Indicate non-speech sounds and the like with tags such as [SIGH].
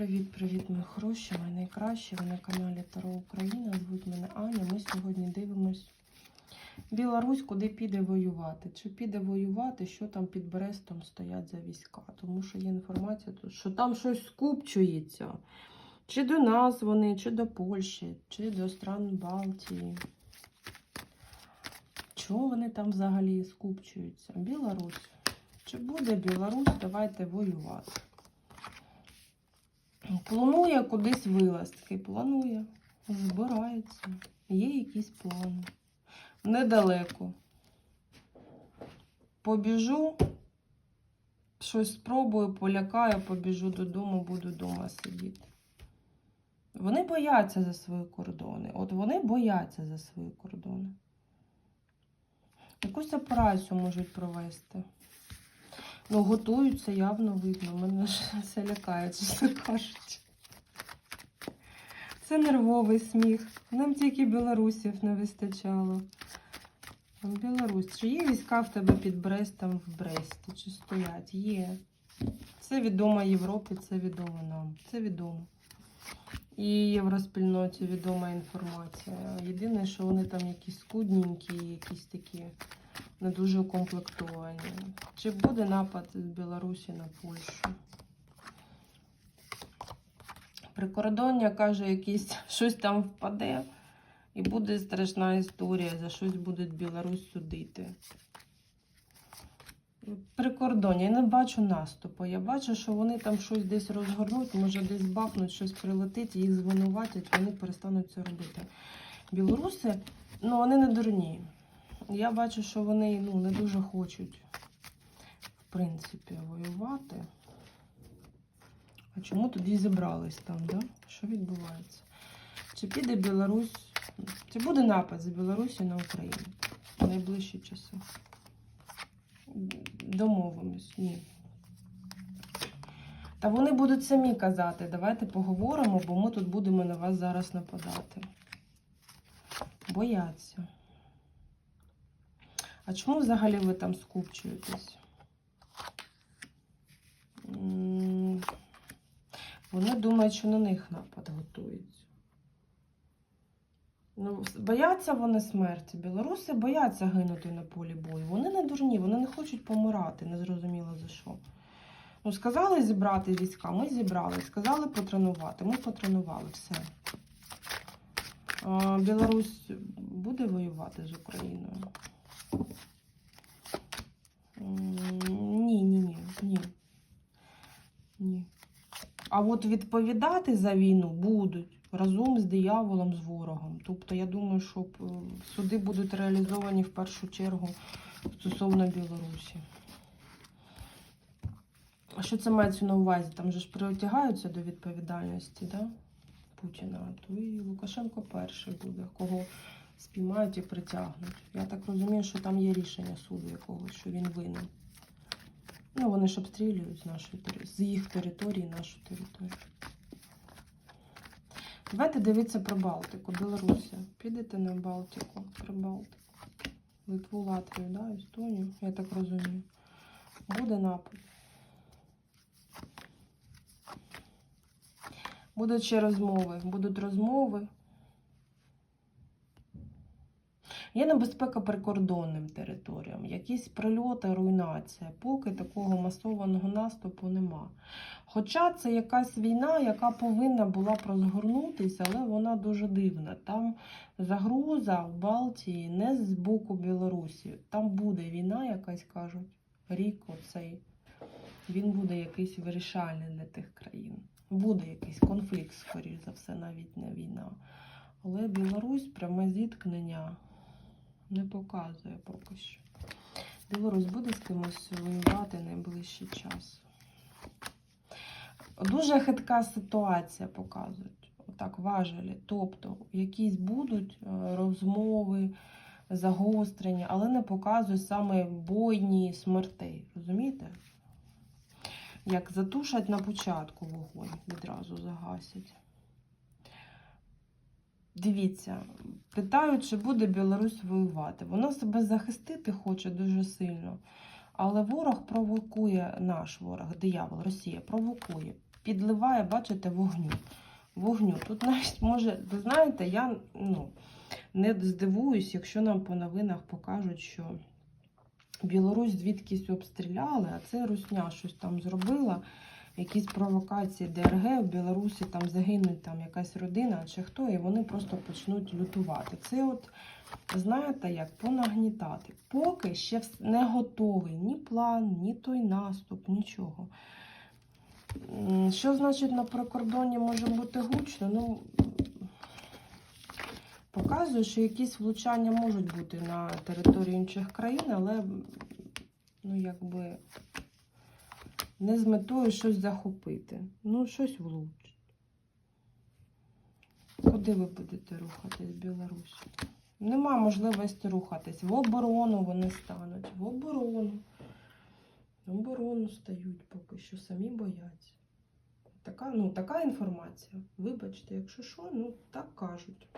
Привіт-привіт, мої хороші, мої найкращі. Ви на каналі Таро Україна. Звуть мене Аня. Ми сьогодні дивимось Білорусь, куди піде воювати. Чи піде воювати, що там під Брестом стоять за війська. Тому що є інформація, що там щось скупчується. Чи до нас вони, чи до Польщі, чи до стран Балтії. Чого вони там взагалі скупчуються? Білорусь. Чи буде Білорусь? Давайте воювати. Планує кудись вилазки. Планує, збирається. Є якісь плани. Недалеко. Побіжу, щось спробую, полякаю, побіжу додому, буду вдома сидіти. Вони бояться за свої кордони. От вони бояться за свої кордони. Якусь операцію можуть провести. Ну, готуються явно видно. Мене ж [LAUGHS] це лякає, чесно кажучи. Це нервовий сміх. Нам тільки білорусів не вистачало. Білорусь. Чи є війська в тебе під Брестом в Бресті? Чи стоять? Є. Це відомо Європі, це відомо нам. Це відомо. І євроспільноті відома інформація. Єдине, що вони там якісь скудненькі, якісь такі не дуже укомплектовані. Чи буде напад з Білорусі на Польщу? Прикордоння каже, якісь [LAUGHS] щось там впаде, і буде страшна історія, за щось будуть Білорусь судити. Прикордоння. Я не бачу наступу. Я бачу, що вони там щось десь розгорнуть, може десь бахнуть, щось прилетить, їх звинуватять, вони перестануть це робити. Білоруси, ну вони не дурні. Я бачу, що вони ну, не дуже хочуть, в принципі, воювати. А чому тоді зібрались там, да? Що відбувається? Чи піде Білорусь, чи буде напад з Білорусі на Україну в найближчі часи? Домовимось, ні. Та вони будуть самі казати, давайте поговоримо, бо ми тут будемо на вас зараз нападати. Бояться. А чому взагалі ви там скупчуєтесь? Вони думають, що на них напад готується. Ну, бояться вони смерті. Білоруси бояться гинути на полі бою. Вони не дурні, вони не хочуть помирати, незрозуміло за що. Ну, сказали зібрати війська, ми зібрали. Сказали потренувати, ми потренували все. А, Білорусь буде воювати з Україною? Ні, ні, ні, ні. Ні. А от відповідати за війну будуть разом з дияволом, з ворогом. Тобто, я думаю, що е, суди будуть реалізовані в першу чергу стосовно Білорусі. А що це мається на увазі? Там же ж притягаються до відповідальності, да? Путіна. То і Лукашенко перший буде, кого спіймають і притягнуть. Я так розумію, що там є рішення суду якогось, що він винен. Ну, вони ж обстрілюють з з їх території нашу територію. Давайте дивитися про Балтику, Білорусі. Підете на Балтику, про Балтику. Литву, Латвію, да? Естонію, я так розумію. Буде напад. Будуть ще розмови. Будуть розмови. Є небезпека прикордонним територіям, якісь прильоти, руйнація. Поки такого масованого наступу нема. Хоча це якась війна, яка повинна була б розгорнутися, але вона дуже дивна. Там загроза в Балтії не з боку Білорусі. Там буде війна, якась кажуть, рік оцей. Він буде якийсь вирішальний для тих країн. Буде якийсь конфлікт, скоріш за все, навіть не війна. Але Білорусь пряме зіткнення не показує поки що. Білорусь буде з кимось воювати найближчий час. Дуже хитка ситуація показують. Отак важелі. Тобто, якісь будуть е, розмови, загострення, але не показують саме бойні смертей. Розумієте? Як затушать на початку вогонь, відразу загасять. Дивіться, питають, чи буде Білорусь воювати. Вона себе захистити хоче дуже сильно. Але ворог провокує, наш ворог, диявол, Росія, провокує. підливає, бачите, вогню. Вогню. Тут навіть може, ви знаєте, я ну, не здивуюсь, якщо нам по новинах покажуть, що Білорусь звідкись обстріляли, а це Русня щось там зробила. Якісь провокації ДРГ в Білорусі там загинуть там якась родина чи хто, і вони просто почнуть лютувати. Це от, знаєте, як понагнітати. Поки ще не готовий ні план, ні той наступ, нічого. Що значить на прикордоні може бути гучно? Ну, показує, що якісь влучання можуть бути на території інших країн, але ну, якби не з метою щось захопити. Ну, щось влучить. Куди ви будете рухатись, Білорусь? Нема можливості рухатись. В оборону вони стануть. В оборону. В оборону стають поки що, самі бояться. Така, ну, така інформація. Вибачте, якщо що, ну так кажуть.